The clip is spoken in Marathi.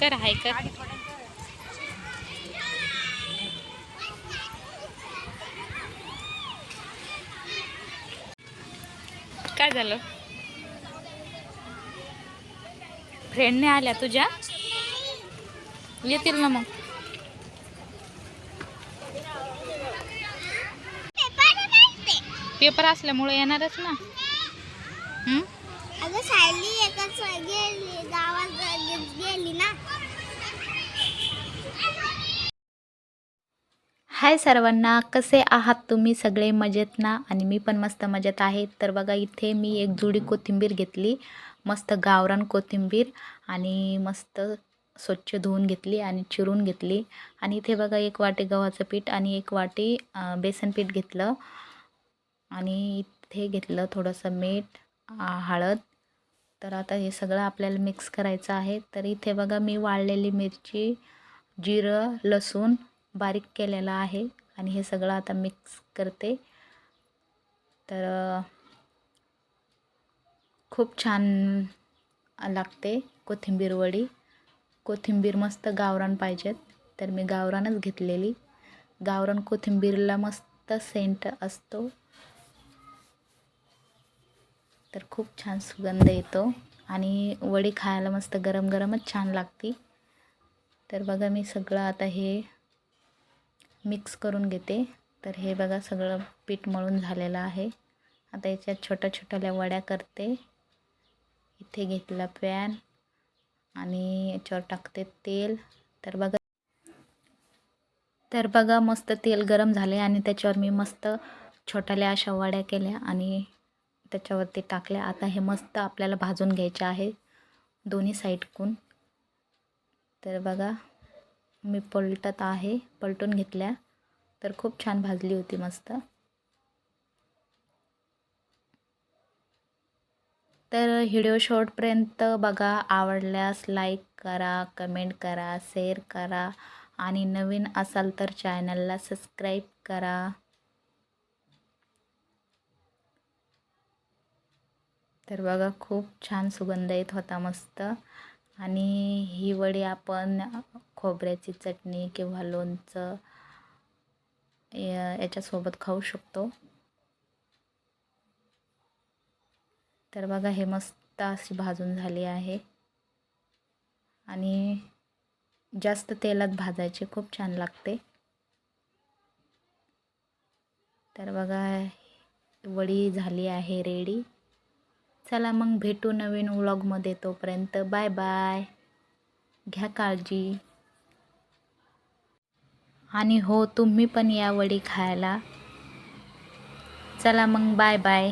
कर हाय कर काय झालं? फ्रेंडने आल्या तुझ्या? येतील ना मग. पेपर असल्यामुळे येणारच ना. हं? अगं सायली एकच गेली गावात गेली ना हाय सर्वांना कसे आहात तुम्ही सगळे? मजेत ना? आणि मी पण मस्त मजेत आहे. तर बघा इथे मी एक जुडी कोथिंबीर घेतली. मस्त गावरान कोथिंबीर आणि मस्त स्वच्छ धुवून घेतली आणि चिरून घेतली. आणि इथे बघा एक वाटी गव्हाचं पीठ आणि एक वाटी बेसन पीठ घेतलं. आणि इथे घेतलं थोडंसं मीठ हळद. तर आता हे सगळं आपल्याला मिक्स करायचं आहे. तर इथे बघा मी वाळलेली मिरची जिरं लसूण बारीक केलेला आहे आणि हे सगळं आता मिक्स करते. तर खूप छान लागते कोथिंबीर वडी. कोथिंबीर मस्त गावरान पाहिजेत. तर मी गावरानच घेतलेली. गावरान कोथिंबीरला मस्त सेंट असतो. तर खूप छान सुगंध येतो. आणि वडी खायला मस्त गरम गरमच छान लागते. तर बघा मी सगळं आता हे मिक्स करून घेते. तर हे बघा सगळं पीठ मळून झालेलं आहे. आता याच्यात छोट्या छोट्याल्या वड्या करते. इथे घेतला पॅन आणि याच्यावर टाकते तेल. तर बघा तर बघा मस्त तेल गरम झाले आणि त्याच्यावर मी मस्त छोट्याल्या अशा वड्या केल्या आणि त्याच्यावरती टाकल्या. आता हे मस्त आपल्याला भाजून घ्यायचे आहे दोन्ही साईडकून. तर बघा मी पलटत आहे पलटून घेतल्या. तर खूप छान भाजली होती मस्त. तर व्हिडिओ शॉर्टपर्यंत बघा आवडल्यास लाईक करा कमेंट करा शेअर करा आणि नवीन असाल तर चॅनलला सबस्क्राईब करा. तर बघा खूप छान सुगंध येत होता मस्त. आणि ही वडी आपण खोबऱ्याची चटणी किंवा लोणचं या- याच्यासोबत खाऊ शकतो. तर बघा हे मस्त अशी भाजून झाली आहे. आणि जास्त तेलात भाजायचे खूप छान लागते. तर बघा वडी झाली आहे रेडी चला मग भेटू नवीन व्लॉगमध्ये तोपर्यंत. बाय बाय घ्या काळजी. आणि हो तुम्ही पण या वडी खायला. चला मग बाय बाय.